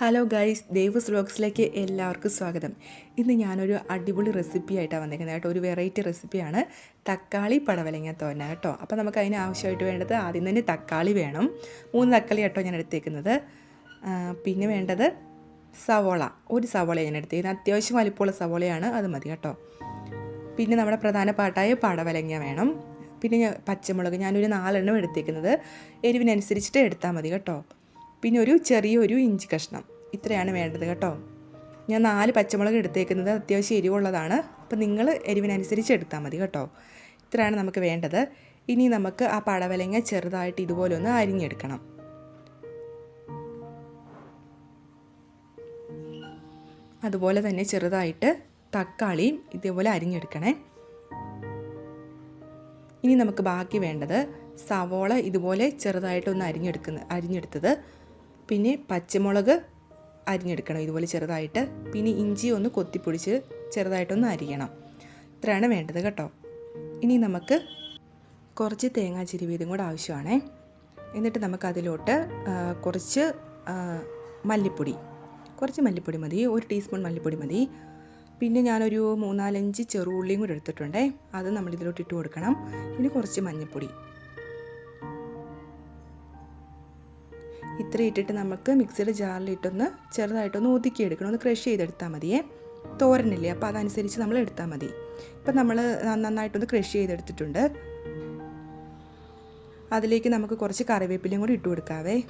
Hello guys Devas വ്ലോഗ്സിലേക്ക് എല്ലാവർക്കും സ്വാഗതം. ഇന്ന് ഞാനൊരു അടിപൊളി റെസിപ്പി ആയിട്ടാണ് വന്നിരിക്കുന്നത് കേട്ടോ. ഒരു വെറൈറ്റി റെസിപ്പിയാണ് തക്കാളി പടവലങ്ങ തോരന കേട്ടോ. അപ്പോൾ നമുക്ക് അതിന് ആവശ്യമായിട്ട് വേണ്ടത് ആദ്യം തന്നെ തക്കാളി വേണം. മൂന്ന് തക്കാളി കേട്ടോ ഞാൻ എടുത്തേക്കുന്നത്. പിന്നെ വേണ്ടത് സവോള. ഒരു സവോള ഞാൻ എടുത്തേക്കുന്നത് അത്യാവശ്യം വലിപ്പമുള്ള സവോളയാണ്. അത് മതി കേട്ടോ. പിന്നെ നമ്മുടെ പ്രധാന പാട്ടായ പടവലങ്ങ വേണം. പിന്നെ പച്ചമുളക്. ഞാനൊരു നാലെണ്ണം എടുത്തേക്കുന്നത്. എരിവിനനുസരിച്ചിട്ട് എടുത്താൽ മതി കേട്ടോ. പിന്നെ ഒരു ചെറിയൊരു ഇഞ്ചി കഷ്ണം. ഇത്രയാണ് വേണ്ടത് കേട്ടോ. ഞാൻ നാല് പച്ചമുളക് എടുത്തേക്കുന്നത് അത്യാവശ്യം എരിവുള്ളതാണ്. അപ്പം നിങ്ങൾ എരിവിനനുസരിച്ച് എടുത്താൽ മതി കേട്ടോ. ഇത്രയാണ് നമുക്ക് വേണ്ടത്. ഇനി നമുക്ക് ആ പടവലങ്ങ ചെറുതായിട്ട് ഇതുപോലെ ഒന്ന് അരിഞ്ഞെടുക്കണം. അതുപോലെ തന്നെ ചെറുതായിട്ട് തക്കാളിയും ഇതേപോലെ അരിഞ്ഞെടുക്കണേ. ഇനി നമുക്ക് ബാക്കി വേണ്ടത് സവോള ഇതുപോലെ ചെറുതായിട്ടൊന്ന് അരിഞ്ഞെടുക്കുന്ന അരിഞ്ഞെടുത്തത് പിന്നെ പച്ചമുളക് അരിഞ്ഞെടുക്കണം ഇതുപോലെ ചെറുതായിട്ട്. പിന്നെ ഇഞ്ചി ഒന്ന് കൊത്തിപ്പൊടിച്ച് ചെറുതായിട്ടൊന്ന് അരിയണം. ഇത്രയാണ് വേണ്ടത് കേട്ടോ. ഇനി നമുക്ക് കുറച്ച് തേങ്ങാ ചിരുവീതും കൂടെ ആവശ്യമാണേ. എന്നിട്ട് നമുക്ക് അതിലോട്ട് കുറച്ച് മല്ലിപ്പൊടി. കുറച്ച് മല്ലിപ്പൊടി മതി. ഒരു ടീസ്പൂൺ മല്ലിപ്പൊടി മതി. പിന്നെ ഞാനൊരു മൂന്നാലഞ്ച് ചെറുള്ളിയും കൂടെ എടുത്തിട്ടുണ്ടേ. അത് നമ്മൾ ഇതിലോട്ട് ഇട്ട് കൊടുക്കണം. പിന്നെ കുറച്ച് മഞ്ഞൾപ്പൊടി ഇത്ര ഇട്ടിട്ട് നമുക്ക് മിക്സിയുടെ ജാറിലിട്ടൊന്ന് ചെറുതായിട്ടൊന്ന് ഒതുക്കിയെടുക്കണം. ഒന്ന് ക്രഷ് ചെയ്തെടുത്താൽ മതിയേ. തോരനില്ലേ അപ്പോൾ അതനുസരിച്ച് നമ്മൾ എടുത്താൽ മതി. ഇപ്പം നമ്മൾ നന്നായിട്ടൊന്ന് ക്രഷ് ചെയ്തെടുത്തിട്ടുണ്ട്. അതിലേക്ക് നമുക്ക് കുറച്ച് കറിവേപ്പിലയും കൂടി ഇട്ട് കൊടുക്കാവേ.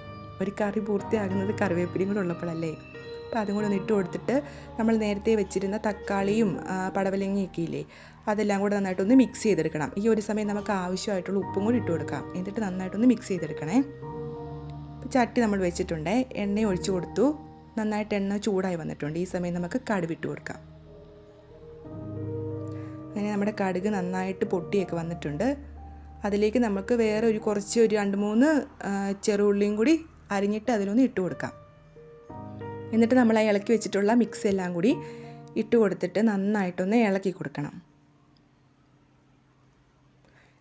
ഒരു കറി പൂർത്തിയാകുന്നത് കറിവേപ്പിലയും കൂടെ ഉള്ളപ്പോഴല്ലേ. അപ്പോൾ അതും കൂടെ ഒന്ന് ഇട്ട് കൊടുത്തിട്ട് നമ്മൾ നേരത്തെ വെച്ചിരുന്ന തക്കാളിയും പടവലങ്ങയൊക്കെ ഇല്ലേ അതെല്ലാം കൂടെ നന്നായിട്ടൊന്ന് മിക്സ് ചെയ്തെടുക്കണം. ഈ ഒരു സമയം നമുക്ക് ആവശ്യമായിട്ടുള്ള ഉപ്പും കൂടി ഇട്ട് കൊടുക്കാം. എന്നിട്ട് നന്നായിട്ടൊന്ന് മിക്സ് ചെയ്തെടുക്കണേ. ചട്ടി നമ്മൾ വെച്ചിട്ടുണ്ട്. എണ്ണ ഒഴിച്ചു കൊടുത്തു. നന്നായിട്ട് എണ്ണ ചൂടായി വന്നിട്ടുണ്ട്. ഈ സമയം നമുക്ക് കടുവിട്ട് കൊടുക്കാം. അങ്ങനെ നമ്മുടെ കടുക് നന്നായിട്ട് പൊട്ടിയൊക്കെ വന്നിട്ടുണ്ട്. അതിലേക്ക് നമുക്ക് വേറെ ഒരു കുറച്ച് ഒരു രണ്ട് മൂന്ന് ചെറുള്ളിയും കൂടി അരിഞ്ഞിട്ട് അതിലൊന്ന് ഇട്ട് കൊടുക്കാം. എന്നിട്ട് നമ്മൾ ആ ഇളക്കി വെച്ചിട്ടുള്ള മിക്സ് എല്ലാം കൂടി ഇട്ട് കൊടുത്തിട്ട് നന്നായിട്ടൊന്ന് ഇളക്കി കൊടുക്കണം.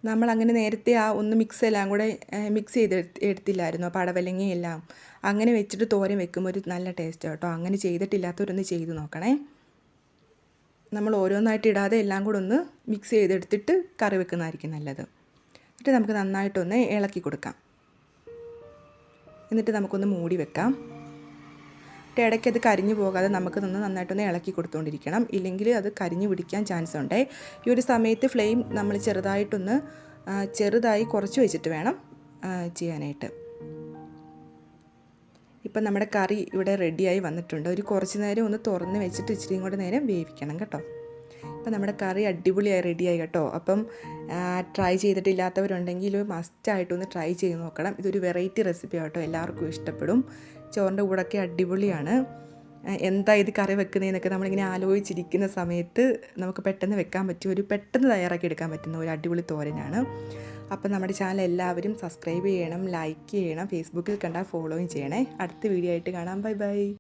നമ്മൾ അങ്ങനെ നേരത്തെ ആ ഒന്ന് മിക്സ് എല്ലാം കൂടെ മിക്സ് ചെയ്ത് എടുത്തില്ലായിരുന്നു. എടുത്തില്ലായിരുന്നു പടവലങ്ങയെല്ലാം അങ്ങനെ വെച്ചിട്ട് തോരൻ വെക്കുമ്പോൾ ഒരു നല്ല ടേസ്റ്റ് കേട്ടോ. അങ്ങനെ ചെയ്തിട്ടില്ലാത്തവരൊന്ന് ചെയ്ത് നോക്കണേ. നമ്മൾ ഓരോന്നായിട്ട് ഇടാതെ എല്ലാം കൂടെ ഒന്ന് മിക്സ് ചെയ്തെടുത്തിട്ട് കറി വെക്കുന്നതായിരിക്കും നല്ലത്. എന്നിട്ട് നമുക്ക് നന്നായിട്ടൊന്ന് ഇളക്കി കൊടുക്കാം. എന്നിട്ട് നമുക്കൊന്ന് മൂടി വെക്കാം. എന്നിട്ട് ഇടയ്ക്ക് അത് കരിഞ്ഞു പോകാതെ നമുക്ക് നിന്ന് നന്നായിട്ടൊന്ന് ഇളക്കി കൊടുത്തുകൊണ്ടിരിക്കണം ഇല്ലെങ്കിൽ അത് കരിഞ്ഞു പിടിക്കാൻ ചാൻസ് ഉണ്ട്. ഈ ഒരു സമയത്ത് ഫ്ലെയിം നമ്മൾ ചെറുതായിട്ടൊന്ന് ചെറുതായി കുറച്ച് വെച്ചിട്ട് വേണം ചെയ്യാനായിട്ട്. ഇപ്പം നമ്മുടെ കറി ഇവിടെ റെഡിയായി വന്നിട്ടുണ്ട്. ഒരു കുറച്ച് നേരം ഒന്ന് തുറന്ന് വെച്ചിട്ട് ഇച്ചിരിയും കൂടെ നേരം വേവിക്കണം കേട്ടോ. ഇപ്പം നമ്മുടെ കറി അടിപൊളിയായി റെഡിയായി കേട്ടോ. അപ്പം ട്രൈ ചെയ്തിട്ടില്ലാത്തവരുണ്ടെങ്കിൽ മസ്റ്റായിട്ടൊന്ന് ട്രൈ ചെയ്ത് നോക്കണം. ഇതൊരു വെറൈറ്റി റെസിപ്പി കേട്ടോ. എല്ലാവർക്കും ഇഷ്ടപ്പെടും. ചോറിന്റെ കൂടെയൊക്കെ അടിപൊളിയാണ്. എന്താ ഇത് കറി വെക്കുന്നതെന്നൊക്കെ നമ്മളിങ്ങനെ ആലോചിച്ചിരിക്കുന്ന സമയത്ത് നമുക്ക് പെട്ടെന്ന് വെക്കാൻ പറ്റിയ ഒരു പെട്ടെന്ന് തയ്യാറാക്കി എടുക്കാൻ പറ്റുന്ന ഒരു അടിപൊളി തോരനാണ്. അപ്പം നമ്മുടെ ചാനൽ എല്ലാവരും സബ്സ്ക്രൈബ് ചെയ്യണം ലൈക്ക് ചെയ്യണം ഫേസ്ബുക്കിൽ കണ്ടാൽ ഫോളോയും ചെയ്യണേ. അടുത്ത വീഡിയോ ആയിട്ട് കാണാം. Bye bye